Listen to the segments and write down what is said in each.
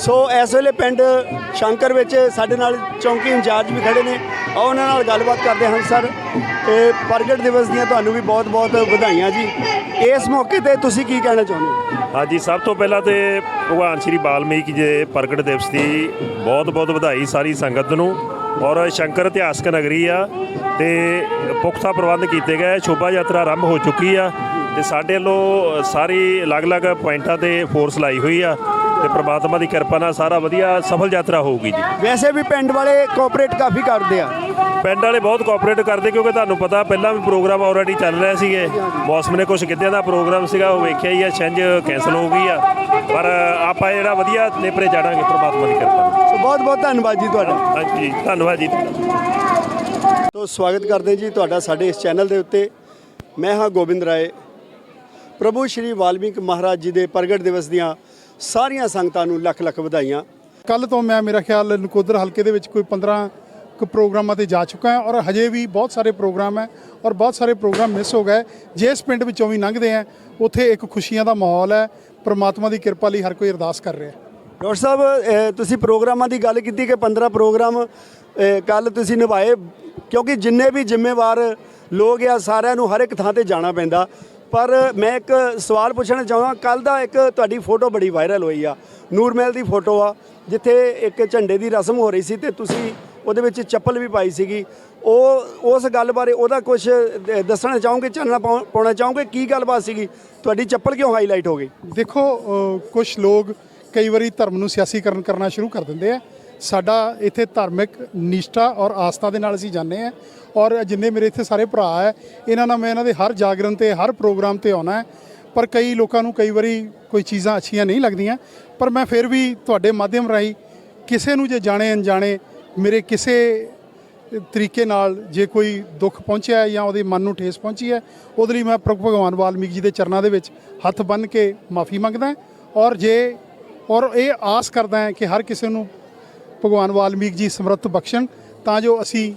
ਸੋ ਇਸ ਵੇਲੇ ਪਿੰਡ ਸ਼ੰਕਰ ਵਿੱਚ ਸਾਡੇ ਨਾਲ ਚੌਂਕੀ ਇੰਚਾਰਜ ਵੀ ਖੜੇ ਨੇ। ਆਓ ਉਹਨਾਂ ਨਾਲ ਗੱਲਬਾਤ ਕਰਦੇ ਹਾਂ ਸਰ। ਤੇ ਪ੍ਰਗਟ ਦਿਵਸ ਦੀਆਂ ਤੁਹਾਨੂੰ ਵੀ ਬਹੁਤ-ਬਹੁਤ ਵਧਾਈਆਂ ਜੀ। ਇਸ ਮੌਕੇ ਤੇ ਤੁਸੀਂ ਕੀ ਕਹਿਣਾ ਚਾਹੁੰਦੇ ਹੋ? ਹਾਂਜੀ, ਸਭ ਤੋਂ ਪਹਿਲਾਂ ਤੇ ਭਗਵਾਨ ਸ਼੍ਰੀ ਬਾਲਮੀਕ ਜੀ ਦੇ ਪ੍ਰਗਟ ਦਿਵਸ ਦੀ ਬਹੁਤ-ਬਹੁਤ ਵਧਾਈ ਸਾਰੀ ਸੰਗਤ ਨੂੰ। ਔਰ ਸ਼ੰਕਰ ਇਤਿਹਾਸਕ ਨਗਰੀ ਆ ਤੇ ਪੁਖਤਾ ਪ੍ਰਬੰਧ ਕੀਤੇ ਗਏ। ਸ਼ੋਭਾ ਯਾਤਰਾ ਆਰੰਭ ਹੋ ਚੁੱਕੀ ਆ ਤੇ ਸਾਡੇ ਵੱਲੋਂ ਸਾਰੀ ਅਲੱਗ-ਅਲੱਗ ਪੁਆਇੰਟਾਂ ਤੇ ਫੋਰਸ ਲਾਈ ਹੋਈ ਆ। ਤੇ ਪ੍ਰਮਾਤਮਾ ਦੀ ਕਿਰਪਾ ਨਾਲ ਸਾਰਾ ਵਧੀਆ ਸਫਲ ਯਾਤਰਾ ਹੋਊਗੀ ਜੀ। ਵੈਸੇ ਵੀ ਪਿੰਡ ਵਾਲੇ ਕੋਆਪਰੇਟ ਕਾਫੀ ਕਰਦੇ ਆ। ਪਿੰਡ ਵਾਲੇ ਬਹੁਤ ਕੋਆਪਰੇਟ ਕਰਦੇ ਕਿਉਂਕਿ ਤੁਹਾਨੂੰ ਪਤਾ ਪਹਿਲਾਂ ਵੀ ਪ੍ਰੋਗਰਾਮ ਆਲਰੇਡੀ ਚੱਲ ਰਹੇ ਸੀਗੇ। ਮੌਸਮ ਨੇ ਕੁਝ ਕਿਤੇ ਦਾ ਪ੍ਰੋਗਰਾਮ ਸੀਗਾ ਉਹ ਵੇਖਿਆ ਹੀ ਆ ਛਿੰਝ ਕੈਨਸਲ ਹੋ ਗਈ ਆ। ਪਰ ਆਪਾਂ ਜਿਹੜਾ ਵਧੀਆ ਨੇਪਰੇ ਚੜਾਂਗੇ ਪ੍ਰਮਾਤਮਾ ਦੀ ਕਿਰਪਾ ਨਾਲ। ਸੋ ਬਹੁਤ-ਬਹੁਤ ਧੰਨਵਾਦ ਜੀ ਤੁਹਾਡਾ। ਹਾਂਜੀ ਧੰਨਵਾਦ ਜੀ। ਤੋ ਸਵਾਗਤ ਕਰਦੇ ਜੀ ਤੁਹਾਡਾ ਸਾਡੇ ਇਸ ਚੈਨਲ ਦੇ ਉੱਤੇ। ਮੈਂ ਹਾਂ ਗੋਬਿੰਦ ਰਾਏ। ਪ੍ਰਭੂ ਸ਼੍ਰੀ ਵਾਲਮੀਕ ਮਹਾਰਾਜ ਜੀ ਦੇ ਪ੍ਰਗਟ ਦਿਵਸ ਦੀਆਂ ਸਾਰੀਆਂ ਸੰਗਤਾਂ ਨੂੰ ਲੱਖ ਲੱਖ ਵਧਾਈਆਂ। ਕੱਲ ਤੋਂ ਮੈਂ ਮੇਰਾ ਖਿਆਲ ਨਕੋਦਰ ਹਲਕੇ ਦੇ ਵਿੱਚ ਕੋਈ 15 ਕੁ ਪ੍ਰੋਗਰਾਮਾਂ ਤੇ ਜਾ ਚੁੱਕਾ ਹਾਂ ਔਰ ਹਜੇ ਵੀ ਬਹੁਤ ਸਾਰੇ ਪ੍ਰੋਗਰਾਮ ਹੈ ਔਰ ਬਹੁਤ ਸਾਰੇ ਪ੍ਰੋਗਰਾਮ ਮਿਸ ਹੋ ਗਏ। ਜਿਸ ਪਿੰਡ ਵਿੱਚੋਂ ਵੀ ਲੰਘਦੇ ਆ ਉੱਥੇ ਇੱਕ ਖੁਸ਼ੀਆਂ ਦਾ ਮਾਹੌਲ ਹੈ। ਪ੍ਰਮਾਤਮਾ ਦੀ ਕਿਰਪਾ ਲਈ ਹਰ ਕੋਈ ਅਰਦਾਸ ਕਰ ਰਿਹਾ ਹੈ। ਡਾਕਟਰ ਸਾਹਿਬ ਤੁਸੀਂ ਪ੍ਰੋਗਰਾਮਾਂ ਦੀ ਗੱਲ ਕੀਤੀ ਕਿ 15 ਪ੍ਰੋਗਰਾਮ ਕੱਲ ਤੁਸੀਂ ਨਿਭਾਏ। ਕਿਉਂਕਿ ਜਿੰਨੇ ਵੀ ਜ਼ਿੰਮੇਵਾਰ ਲੋਕ ਆ ਸਾਰਿਆਂ ਨੂੰ ਹਰ ਇੱਕ ਥਾਂ ਤੇ ਜਾਣਾ ਪੈਂਦਾ। ਪਰ ਮੈਂ ਇੱਕ ਸਵਾਲ ਪੁੱਛਣਾ ਚਾਹੁੰਦਾ ਕੱਲ ਦਾ ਇੱਕ ਤੁਹਾਡੀ ਫੋਟੋ ਬੜੀ ਵਾਇਰਲ ਹੋਈ ਆ ਨੂਰਮਹਿਲ ਦੀ ਫੋਟੋ ਆ, ਜਿੱਥੇ ਇੱਕ ਝੰਡੇ ਦੀ ਰਸਮ ਹੋ ਰਹੀ ਸੀ ਤੇ ਤੁਸੀਂ ਉਹਦੇ ਵਿੱਚ ਚੱਪਲ ਵੀ ਪਾਈ ਸੀਗੀ। ਉਹ, ਉਸ ਗੱਲ ਬਾਰੇ ਉਹਦਾ ਕੁਝ ਦੱਸਣਾ ਚਾਹੋਗੇ, ਚਾਨਣਾ ਪਾਉ- ਪਾਉਣਾ ਚਾਹੋਗੇ? ਕੀ ਗੱਲਬਾਤ ਸੀਗੀ? ਤੁਹਾਡੀ ਚੱਪਲ ਕਿਉਂ ਹਾਈਲਾਈਟ ਹੋ ਗਈ? ਦੇਖੋ ਕੁਝ ਲੋਕ ਕਈ ਵਾਰੀ ਧਰਮ ਨੂੰ ਸਿਆਸੀਕਰਨ ਕਰਨਾ ਸ਼ੁਰੂ ਕਰ ਦਿੰਦੇ ਆ। ਸਾਡਾ ਇੱਥੇ ਧਾਰਮਿਕ ਨਿਸ਼ਠਾ ਔਰ ਆਸਥਾ ਦੇ ਨਾਲ ਅਸੀਂ ਜਾਂਦੇ ਆ ਔਰ ਜਿੰਨੇ ਮੇਰੇ ਇੱਥੇ ਸਾਰੇ ਭਰਾ ਹੈ, ਇਹਨਾਂ ਨਾਲ ਮੈਂ ਇਹਨਾਂ ਦੇ ਹਰ ਜਾਗਰਣ ਤੇ, ਹਰ ਪ੍ਰੋਗਰਾਮ ਤੇ ਆਉਣਾ ਹੈ। ਪਰ ਕਈ ਲੋਕਾਂ ਨੂੰ ਕਈ ਵਾਰੀ ਕੋਈ ਚੀਜ਼ਾਂ ਅੱਛੀਆਂ ਨਹੀਂ ਲੱਗਦੀਆਂ। ਪਰ ਮੈਂ ਫਿਰ ਵੀ ਤੁਹਾਡੇ ਮਾਧਿਅਮ ਰਾਹੀਂ ਕਿਸੇ ਨੂੰ ਜੇ ਜਾਣੇ ਅਣਜਾਣੇ, ਮੇਰੇ ਕਿਸੇ ਤਰੀਕੇ ਨਾਲ ਜੇ ਕੋਈ ਦੁੱਖ ਪਹੁੰਚਿਆ ਜਾਂ ਉਹਦੇ ਮਨ ਨੂੰ ਠੇਸ ਪਹੁੰਚੀ ਹੈ, ਉਹਦੇ ਲਈ ਮੈਂ ਪ੍ਰਭੂ ਭਗਵਾਨ ਵਾਲਮੀਕ ਜੀ ਦੇ ਚਰਨਾਂ ਦੇ ਵਿੱਚ ਹੱਥ ਬੰਨ੍ਹ ਕੇ ਮਾਫੀ ਮੰਗਦਾ ਔਰ ਜੇ, ਔਰ ਇਹ ਆਸ ਕਰਦਾ ਹਾਂ ਕਿ ਹਰ ਕਿਸੇ ਨੂੰ ਭਗਵਾਨ ਵਾਲਮੀਕ ਜੀ ਸਮਰੱਥ ਬਖਸ਼ਣ ਤਾਂ ਜੋ ਅਸੀਂ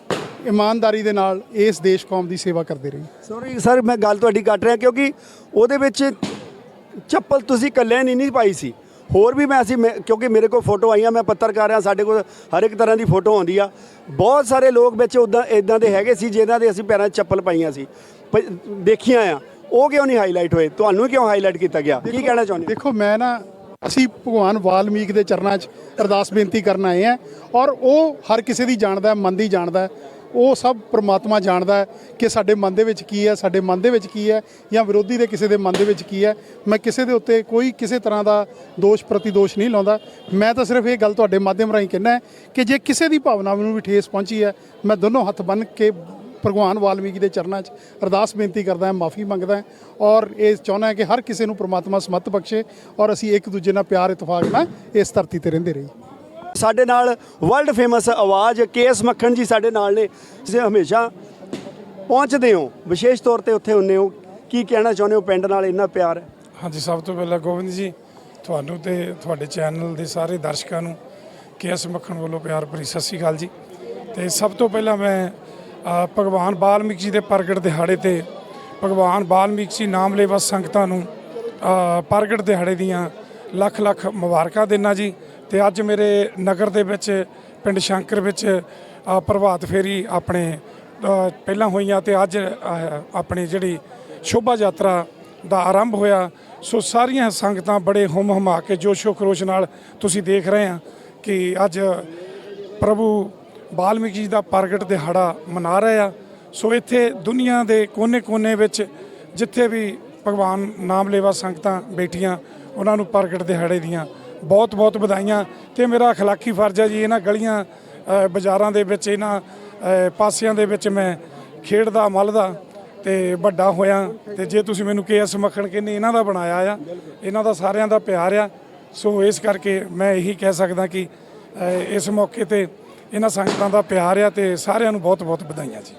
ਇਮਾਨਦਾਰੀ ਦੇ ਨਾਲ ਇਸ ਦੇਸ਼ ਕੌਮ ਦੀ ਸੇਵਾ ਕਰਦੇ ਰਹੀਏ। ਸੌਰੀ ਸਰ ਮੈਂ ਗੱਲ ਤੁਹਾਡੀ ਕੱਟ ਰਿਹਾ ਕਿਉਂਕਿ ਉਹਦੇ ਵਿੱਚ ਚੱਪਲ ਤੁਸੀਂ ਇਕੱਲੇ ਨਹੀਂ ਨਹੀਂ ਪਾਈ ਸੀ। ਹੋਰ ਵੀ ਮੈਂ ਅਸੀਂ ਕਿਉਂਕਿ ਮੇਰੇ ਕੋਲ ਫੋਟੋ ਆਈਆਂ ਮੈਂ ਪੱਤਰਕਾਰ ਹਾਂ ਸਾਡੇ ਕੋਲ ਹਰ ਇੱਕ ਤਰ੍ਹਾਂ ਦੀ ਫੋਟੋ ਆਉਂਦੀ ਆ। ਬਹੁਤ ਸਾਰੇ ਲੋਕ ਵਿੱਚ ਉਦਾਂ ਇਦਾਂ ਦੇ ਹੈਗੇ ਸੀ ਜਿਨ੍ਹਾਂ ਦੇ ਅਸੀਂ ਪੈਰਾਂ 'ਚ ਚੱਪਲ ਪਾਈਆਂ ਸੀ। ਦੇਖੀਆਂ ਆ। ਉਹ ਕਿਉਂ ਨਹੀਂ ਹਾਈਲਾਈਟ ਹੋਏ? ਤੁਹਾਨੂੰ ਕਿਉਂ ਹਾਈਲਾਈਟ ਕੀਤਾ ਗਿਆ? ਕੀ ਕਹਿਣਾ ਚਾਹੁੰਦੇ? ਦੇਖੋ ਮੈਂ ਨਾ ਅਸੀਂ ਭਗਵਾਨ ਵਾਲਮੀਕ ਦੇ ਚਰਨਾਂ 'ਚ ਅਰਦਾਸ ਬੇਨਤੀ ਕਰਨ ਆਏ ਆ ਔਰ ਉਹ ਹਰ ਕਿਸੇ ਦੀ ਜਾਣਦਾ ਮਨ ਦੀ ਜਾਣਦਾ ਉਹ ਸਭ ਪ੍ਰਮਾਤਮਾ ਜਾਣਦਾ ਕਿ ਸਾਡੇ ਮਨ ਦੇ ਵਿੱਚ ਕੀ ਹੈ, ਸਾਡੇ ਮਨ ਦੇ ਵਿੱਚ ਕੀ ਹੈ ਜਾਂ ਵਿਰੋਧੀ ਦੇ ਕਿਸੇ ਦੇ ਮਨ ਦੇ ਵਿੱਚ ਕੀ ਹੈ। ਮੈਂ ਕਿਸੇ ਦੇ ਉੱਤੇ ਕੋਈ ਕਿਸੇ ਤਰ੍ਹਾਂ ਦਾ ਦੋਸ਼ ਪ੍ਰਤੀਦੋਸ਼ ਨਹੀਂ ਲਾਉਂਦਾ। ਮੈਂ ਤਾਂ ਸਿਰਫ ਇਹ ਗੱਲ ਤੁਹਾਡੇ ਮਾਧਿਅਮ ਰਾਹੀਂ ਕਹਿਣਾ ਕਿ ਜੇ ਕਿਸੇ ਦੀ ਭਾਵਨਾ ਨੂੰ ਵੀ ਠੇਸ ਪਹੁੰਚੀ ਹੈ, ਮੈਂ ਦੋਨੋਂ ਹੱਥ ਬੰਨ੍ਹ ਕੇ ਭਗਵਾਨ ਵਾਲਮੀਕੀ ਦੇ ਚਰਨਾਂ 'ਚ ਅਰਦਾਸ ਬੇਨਤੀ ਕਰਦਾ ਹਾਂ ਮਾਫੀ ਮੰਗਦਾ ਹਾਂ ਔਰ ਇਹ ਚਾਹੁੰਦਾ ਹਾਂ ਕਿ ਹਰ ਕਿਸੇ ਨੂੰ ਪ੍ਰਮਾਤਮਾ ਸਮਤ ਬਖਸ਼ੇ ਔਰ ਅਸੀਂ ਇੱਕ ਦੂਜੇ ਨਾਲ ਪਿਆਰ ਇਤਫਾਕ ਨਾਲ ਇਸ ਧਰਤੀ ਤੇ ਰਹਿੰਦੇ ਰਹੀਏ। ਸਾਡੇ ਨਾਲ ਵਰਲਡ ਫੇਮਸ ਆਵਾਜ਼ ਕੇਐਸ ਮੱਖਣ ਜੀ ਸਾਡੇ ਨਾਲ ਨੇ। ਤੁਸੀਂ ਹਮੇਸ਼ਾ ਪਹੁੰਚਦੇ ਹੋ ਵਿਸ਼ੇਸ਼ ਤੌਰ ਤੇ ਉੱਥੇ ਹੁੰਨੇ ਹੋ। ਕੀ ਕਹਿਣਾ ਚਾਹੁੰਦੇ ਹੋ? ਪਿੰਡ ਨਾਲ ਇੰਨਾ ਪਿਆਰ ਹੈ। ਹਾਂਜੀ ਸਭ ਤੋਂ ਪਹਿਲਾਂ ਗੋਬਿੰਦ ਜੀ ਤੁਹਾਨੂੰ ਤੇ ਤੁਹਾਡੇ ਚੈਨਲ ਦੇ ਸਾਰੇ ਦਰਸ਼ਕਾਂ ਨੂੰ ਕੇਐਸ ਮੱਖਣ ਵੱਲੋਂ ਪਿਆਰ ਭਰੀ ਸਤਿ ਸ਼੍ਰੀ ਅਕਾਲ ਜੀ। ਤੇ ਸਭ ਤੋਂ ਪਹਿਲਾਂ ਮੈਂ ਭਗਵਾਨ ਬਾਲਮੀਕ ਜੀ ਦੇ ਪ੍ਰਗਟ ਦਿਹਾੜੇ ਤੇ ਭਗਵਾਨ ਬਾਲਮੀਕ ਜੀ ਨਾਮ ਲੇਵਾ ਸੰਗਤਾਂ ਨੂੰ ਪ੍ਰਗਟ ਦਿਹਾੜੇ ਦੀਆਂ ਲੱਖ ਲੱਖ ਮੁਬਾਰਕਾਂ ਦਿੰਨਾ ਜੀ। ਤੇ ਅੱਜ ਮੇਰੇ ਨਗਰ ਦੇ ਵਿੱਚ, ਪਿੰਡ ਸ਼ੰਕਰ ਵਿੱਚ ਪ੍ਰਭਾਤ ਫੇਰੀ ਆਪਣੇ ਪਹਿਲਾਂ ਹੋਈਆਂ ਤੇ ਅੱਜ ਆਪਣੀ ਜਿਹੜੀ ਸ਼ੋਭਾ ਯਾਤਰਾ ਦਾ ਆਰੰਭ ਹੋਇਆ। ਸੋ ਸਾਰੀਆਂ ਸੰਗਤਾਂ ਬੜੇ ਹੁਮ ਹਮਾ ਕੇ ਜੋਸ਼ੋ ਖਰੋਸ਼ ਨਾਲ ਤੁਸੀਂ ਦੇਖ ਰਹੇ ਆ ਕਿ ਅੱਜ ਪ੍ਰਭੂ ਬਾਲਮੀਕੀ ਜੀ ਦਾ ਪ੍ਰਗਟ ਦਿਹਾੜਾ ਮਨਾ ਰਹੇ ਆ। ਸੋ ਇੱਥੇ ਦੁਨੀਆ ਦੇ ਕੋਨੇ-ਕੋਨੇ ਵਿੱਚ ਜਿੱਥੇ ਵੀ ਭਗਵਾਨ ਨਾਮ ਲੈਵਾ ਸੰਗਤਾਂ ਬੈਠੀਆਂ, ਉਹਨਾਂ ਨੂੰ ਪ੍ਰਗਟ ਦਿਹਾੜੇ ਦੀਆਂ ਬਹੁਤ-ਬਹੁਤ ਵਧਾਈਆਂ। ਤੇ ਮੇਰਾ ਅਖਲਾਕੀ ਫਰਜ਼ ਹੈ ਜੀ, ਇਹਨਾਂ ਗਲੀਆਂ ਬਾਜ਼ਾਰਾਂ ਦੇ ਵਿੱਚ, ਇਹਨਾਂ ਪਾਸਿਆਂ ਦੇ ਵਿੱਚ ਮੈਂ ਖੇਡਦਾ, ਮਲਦਾ ਤੇ ਵੱਡਾ ਹੋਇਆ। ਤੇ ਜੇ ਤੁਸੀਂ ਮੈਨੂੰ ਕੇਐਸ ਮੱਖਣ ਕਹਿੰਦੇ, ਇਹਨਾਂ ਦਾ ਬਣਾਇਆ ਆ, ਇਹਨਾਂ ਦਾ ਸਾਰਿਆਂ ਦਾ ਪਿਆਰ ਆ। ਸੋ ਇਸ ਕਰਕੇ ਮੈਂ ਇਹੀ ਕਹਿ ਸਕਦਾ ਕਿ ਇਸ ਮੌਕੇ ਤੇ ਇਹਨਾਂ ਸੰਗਤਾਂ ਦਾ ਪਿਆਰ ਆ ਤੇ ਸਾਰਿਆਂ ਨੂੰ ਬਹੁਤ ਬਹੁਤ ਵਧਾਈਆਂ ਜੀ।